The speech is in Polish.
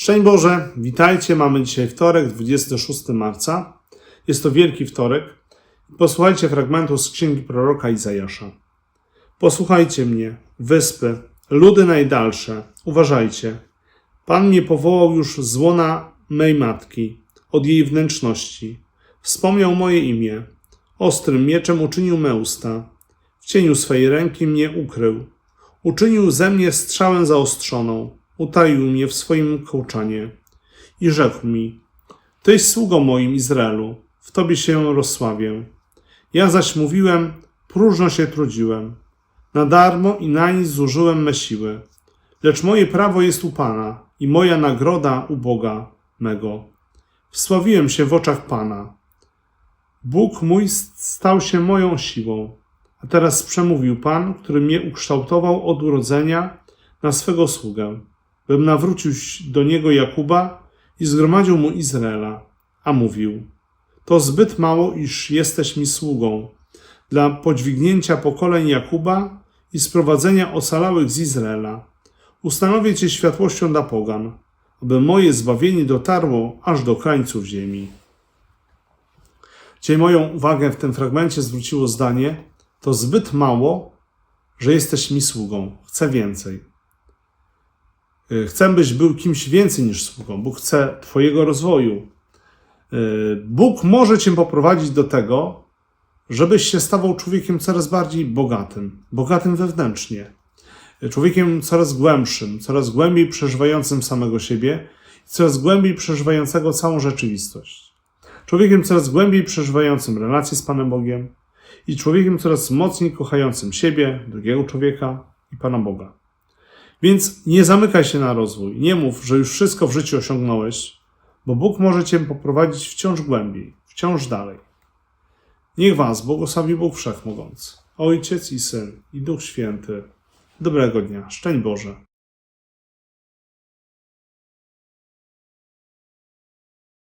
Szczęść Boże, witajcie. Mamy dzisiaj wtorek, 26 marca. Jest to Wielki Wtorek. Posłuchajcie fragmentu z księgi proroka Izajasza. Posłuchajcie mnie, wyspy, ludy najdalsze, uważajcie. Pan mnie powołał już z łona mej matki, od jej wnętrzności. Wspomniał moje imię. Ostrym mieczem uczynił me usta. W cieniu swej ręki mnie ukrył. Uczynił ze mnie strzałę zaostrzoną. Utaił mnie w swoim kołczanie. I rzekł mi, Tyś sługą moim Izraelu, w Tobie się rozsławię. Ja zaś mówiłem, próżno się trudziłem. Na darmo i na nic zużyłem me siły. Lecz moje prawo jest u Pana i moja nagroda u Boga mego. Wsławiłem się w oczach Pana. Bóg mój stał się moją siłą. A teraz przemówił Pan, który mnie ukształtował od urodzenia na swego sługę, bym nawrócił do niego Jakuba i zgromadził mu Izraela. A mówił: To zbyt mało, iż jesteś mi sługą dla podźwignięcia pokoleń Jakuba i sprowadzenia ocalałych z Izraela. Ustanowię Cię światłością dla pogan, aby moje zbawienie dotarło aż do krańców ziemi. Dzisiaj moją uwagę w tym fragmencie zwróciło zdanie: To zbyt mało, że jesteś mi sługą. Chcę więcej. Y, Chcę, byś był kimś więcej niż sługą. Bóg chce Twojego rozwoju. Y, Bóg może Cię poprowadzić do tego, żebyś się stawał człowiekiem coraz bardziej bogatym, bogatym wewnętrznie, człowiekiem coraz głębszym, coraz głębiej przeżywającym samego siebie, coraz głębiej przeżywającego całą rzeczywistość. Człowiekiem coraz głębiej przeżywającym relacje z Panem Bogiem i człowiekiem coraz mocniej kochającym siebie, drugiego człowieka i Pana Boga. Więc nie zamykaj się na rozwój, nie mów, że już wszystko w życiu osiągnąłeś, bo Bóg może Cię poprowadzić wciąż głębiej, wciąż dalej. Niech Was błogosławi Bóg Wszechmogący, Ojciec i Syn i Duch Święty. Dobrego dnia, szczęść Boże.